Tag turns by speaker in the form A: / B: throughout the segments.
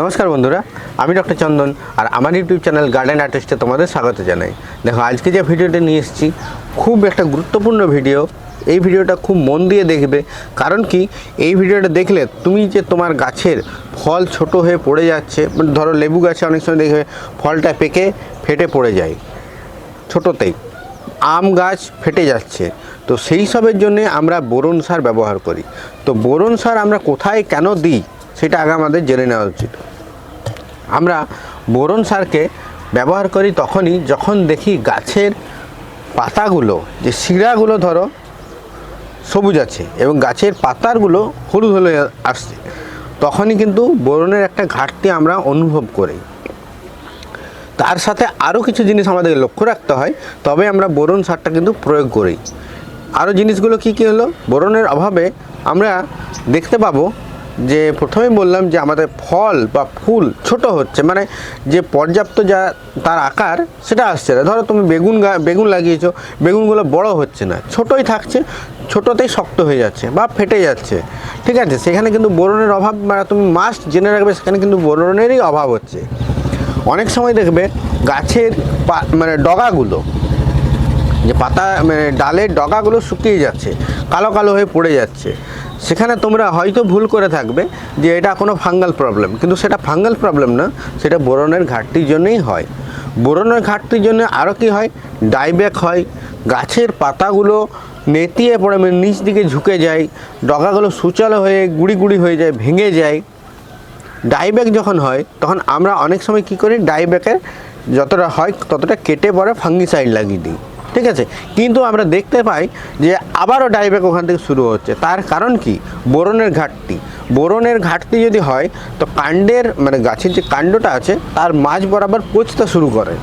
A: নমস্কার বন্ধুরা, আমি ডক্টর চন্দন আর আমার ইউটিউব চ্যানেল গার্ডেন আর্টিস্টে তোমাদের স্বাগত জানাই। দেখো, আজকে যে ভিডিওটা নিয়ে এসেছি, খুব একটা গুরুত্বপূর্ণ ভিডিও। এই ভিডিওটা খুব মন দিয়ে দেখবে, কারণ কি, এই ভিডিওটা দেখলে তুমি যে তোমার গাছের ফল ছোট হয়ে পড়ে যাচ্ছে, ধরো লেবু গাছে অনেক সময় দেখবে ফলটা পেকে, ফেটে পড়ে যায়, ছোটোতেই। আম গাছ ফেটে যাচ্ছে, তো সেই সবের জন্যে আমরা বোরন সার ব্যবহার করি। তো বোরন সার আমরা কোথায় কেন দিই? সেটা আগে আমাদের জেনে নেওয়া উচিত। আমরা বোরন সারকে ব্যবহার করি তখনই যখন দেখি গাছের পাতাগুলো, যে শিরাগুলো ধরো, সবুজ আছে এবং গাছের পাতারগুলো হলুদ হলে আসছে, তখনই কিন্তু বোরনের একটা ঘাটতি আমরা অনুভব করি। তার সাথে আরও কিছু জিনিস আমাদের লক্ষ্য রাখতে হয়, তবে আমরা বোরন সারটা কিন্তু প্রয়োগ করি। আরও জিনিসগুলো কি কী হলো? বোরনের অভাবে আমরা দেখতে পাবো যে প্রথমেই বললাম যে আমাদের ফল বা ফুল ছোট হচ্ছে মানে যে পর্যাপ্ত যা তার আকার, সেটা আসছে না। ধরো তুমি বেগুন বেগুন লাগিয়েছো, বেগুনগুলো বড় হচ্ছে না, ছোটোই থাকছে, ছোটোতেই শক্ত হয়ে যাচ্ছে বা ফেটে যাচ্ছে, ঠিক আছে? সেখানে কিন্তু বোরনের অভাব মানে তুমি মাস্ট জেনে রাখবে, সেখানে কিন্তু বোরনেরই অভাব হচ্ছে। অনেক সময় দেখবে গাছের মানে ডগাগুলো, যে পাতা মানে ডালের ডগাগুলো শুকিয়ে যাচ্ছে, কালো কালো হয়ে পড়ে যাচ্ছে। সেখানে তোমরা হয়তো ভুল করে থাকবে যে এটা কোনো ফাঙ্গাল প্রবলেম। কিন্তু সেটা ফাঙ্গাল প্রবলেম না, সেটা বোরনের ঘাটতির জন্যই হয়। বোরনের ঘাটতির জন্য আরও কি হয়? ডাইব্যাক হয়, গাছের পাতাগুলো নেতিয়ে পড়ে মানে নিচ দিকে ঝুঁকে যায়, ডগাগুলো সুচালো হয়ে গুড়ি গুড়ি হয়ে যায়, ভেঙে যায়। ডাইব্যাক যখন হয়, তখন আমরা অনেক সময় কি করি? ডাইব্যাকের যতটা হয়, ততটা কেটে পরে ফাঙ্গিসাইড লাগিয়ে দিই। ঠিক আছে? কিন্তু আমরা দেখতে পাই যে আবারও ডাইব্যাক ওখান থেকে শুরু হচ্ছে। তার কারণ কি? বোরনের ঘাটতি। বোরনের ঘাটতি যদি হয়, তো কাণ্ডের মানে গাছের যে কাণ্ডটা আছে, তার মাঝ বরাবর পচতে শুরু করে।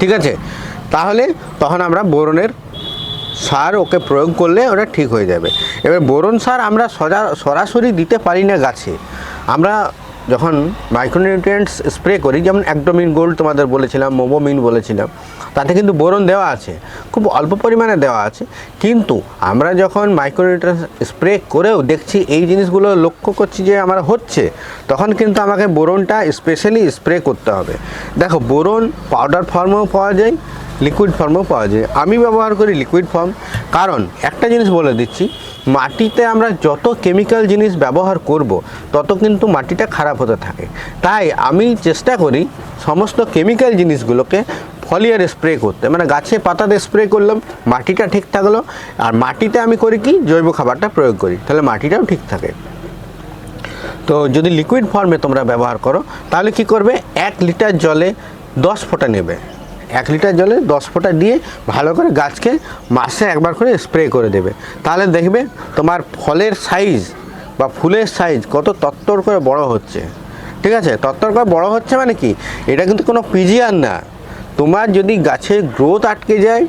A: ঠিক আছে? তাহলে তখন আমরা বোরনের সার ওকে প্রয়োগ করলে ওটা ঠিক হয়ে যাবে। এবার বোরন সার আমরা সরাসরি দিতে পারি না গাছে। আমরা যখন মাইক্রোনিউট্রিয়েন্টস স্প্রে করি, যেমন একডোমিন গোল্ড তোমাদের বলেছিলাম মোবোমিন বলেছিলাম, তাতে কিন্তু বোরন দেওয়া আছে, খুব অল্প পরিমাণে দেওয়া আছে। কিন্তু আমরা যখন মাইক্রোনিউট্রিয়েন্টস স্প্রে করেও দেখছি এই জিনিসগুলো লক্ষ্য করছি যে আমার হচ্ছে, তখন কিন্তু আমাকে বোরনটা স্পেশালি স্প্রে করতে হবে। দেখো, বোরন পাউডার ফর্মেও পাওয়া যায় লিকুইড ফর্মও পাওয়া যায়। আমি ব্যবহার করি লিকুইড ফর্ম কারণ একটা জিনিস বলে দিচ্ছি মাটিতে আমরা যত কেমিক্যাল জিনিস ব্যবহার করব, তত কিন্তু মাটিটা খারাপ হতে থাকে। তাই আমি চেষ্টা করি সমস্ত কেমিক্যাল জিনিসগুলোকে ফলিয়ার স্প্রে করতে। মানে গাছে পাতাতে স্প্রে করলাম, মাটিটা ঠিক থাকল। আর মাটিতে আমি করি কি? জৈব খাবারটা প্রয়োগ করি, তাহলে মাটিটাও ঠিক থাকে। তো যদি লিকুইড ফর্মে তোমরা ব্যবহার করো, তাহলে কি করবে? এক লিটার জলে দশ ফোঁটা নেবে। এক লিটার জলে দশ ফোঁটা দিয়ে ভালো করে গাছকে মাসে একবার করে স্প্রে করে দেবে। তাহলে দেখবে তোমার ফলের সাইজ বা ফুলের সাইজ কত তত্তর করে বড় হচ্ছে। ঠিক আছে? তত্তর করে বড় হচ্ছে মানে কি? এটা কিন্তু কোনো পিজিয়ার না। তোমার যদি গাছের গ্রোথ আটকে যায়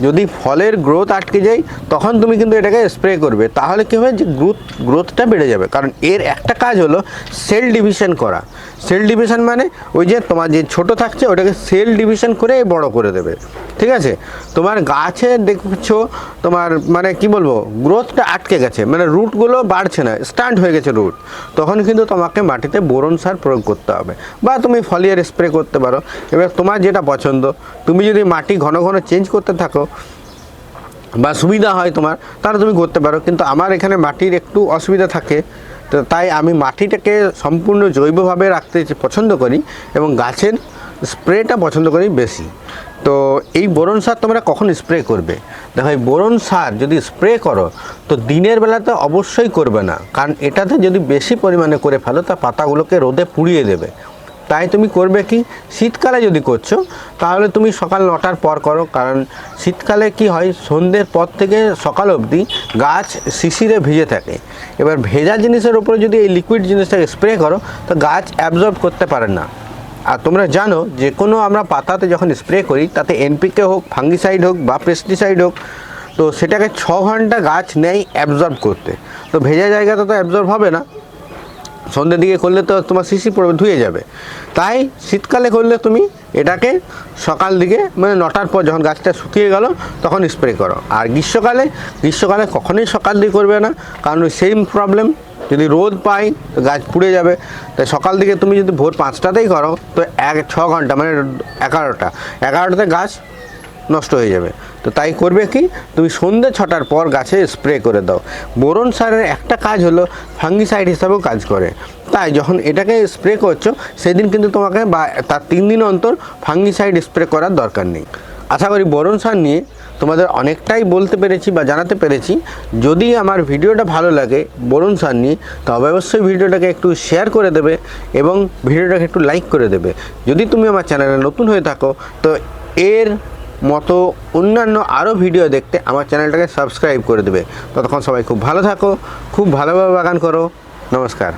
A: যদি ফলের গ্রোথ আটকে যায়, তখন তুমি কিন্তু এটাকে স্প্রে করবে। তাহলে কী হবে যে গ্রোথ গ্রোথটা বেড়ে যাবে। কারণ এর একটা কাজ হলো সেল ডিভিশন করা। সেল ডিভিশন মানে ওই যে তোমার যে ছোট থাকছে, ওটাকে সেল ডিভিশন করে বড় করে দেবে। ঠিক আছে? তোমার গাছে দেখছ, তোমার মানে কি বলব গ্রোথটা আটকে গেছে। মানে রুটগুলো বাড়ছে না স্টান্ট হয়ে গেছে রুট তখন কিন্তু তোমাকে মাটিতে বোরন সার প্রয়োগ করতে হবে। বা তুমি ফলিয়ার স্প্রে করতে পারো। এবার তোমার যেটা পছন্দ, তুমি যদি মাটি ঘন ঘন চেঞ্জ করতে থাকো বা সুবিধা হয় তোমার, তাহলে তুমি করতে পারো। কিন্তু আমার এখানে মাটির একটু অসুবিধা থাকে, তো তাই আমি মাটিটাকে সম্পূর্ণ জৈবভাবে রাখতে পছন্দ করি এবং গাছের স্প্রেটা পছন্দ করি বেশি। তো এই বোরন সার তোমরা কখন স্প্রে করবে? দেখো, এই বোরন সার যদি স্প্রে করো, তো দিনের বেলাতে অবশ্যই করবে না। কারণ এটাতে যদি বেশি পরিমাণে করে ফেলো, তা পাতাগুলোকে রোদে পুড়িয়ে দেবে। তাই তুমি করবে কি? শীতকালে যদি করছ, তাহলে তুমি সকাল নটার পর করো, কারণ শীতকালে কি হয়, সন্ধ্যের পর থেকে সকাল অবধি গাছ শিশিরে ভিজে থাকে। এবার ভেজা জিনিসের উপরে যদি এই লিকুইড জিনিসটাকে স্প্রে করো, তো গাছ অ্যাবজর্ব করতে পারে না। আর তোমরা জানো, যে কোনো আমরা পাতাতে যখন স্প্রে করি, তাতে এনপিকে হোক ফাঙ্গিসাইড হোক বা পেস্টিসাইড হোক, তো সেটাকে ছ ঘণ্টা গাছ নেয় অ্যাবজর্ব করতে। তো ভেজা জায়গাতে তো অ্যাবজর্ব হবে না। সন্ধ্যের দিকে করলে তো তোমার শিশি পড়বে, ধুয়ে যাবে। তাই শীতকালে করলে তুমি এটাকে সকাল দিকে মানে নটার পর যখন গাছটা শুকিয়ে গেল, তখন স্প্রে করো। আর গ্রীষ্মকালে গ্রীষ্মকালে কখনোই সকাল দিকে করবে না, কারণ ওই সেম প্রবলেম যদি রোদ পাই তো গাছ পুড়ে যাবে। তাই সকাল দিকে তুমি যদি ভোর পাঁচটাতেই করো, তো এক, ছ ঘণ্টা মানে এগারোটা, এগারোটাতে গাছ নষ্ট হয়ে যাবে। তো তাই করবে কি? তুমি সন্ধ্যে ছটার পর গাছে স্প্রে করে দাও। বোরন সারের একটা কাজ হলো ফাঙ্গিসাইড হিসাবেও কাজ করে। তাই যখন এটাকে স্প্রে করছ, সেদিন কিন্তু তোমাকে বা তার তিন দিন অন্তর ফাঙ্গিসাইড স্প্রে করার দরকার নেই। আশা করি বোরন সার নিয়ে তোমাদের অনেকটাই বলতে পেরেছি বা জানাতে পেরেছি। যদি আমার ভিডিওটা ভালো লাগে বরুণ সার নিয়ে, তবে অবশ্যই ভিডিওটাকে একটু শেয়ার করে দেবে এবং ভিডিওটাকে একটু লাইক করে দেবে। যদি তুমি আমার চ্যানেলে নতুন হয়ে থাকো, তো এর মতো অন্যান্য আরও ভিডিও দেখতে আমার চ্যানেলটাকে সাবস্ক্রাইব করে দেবে। ততক্ষণ সবাই খুব ভালো থাকো, খুব ভালোভাবে বাগান করো। নমস্কার।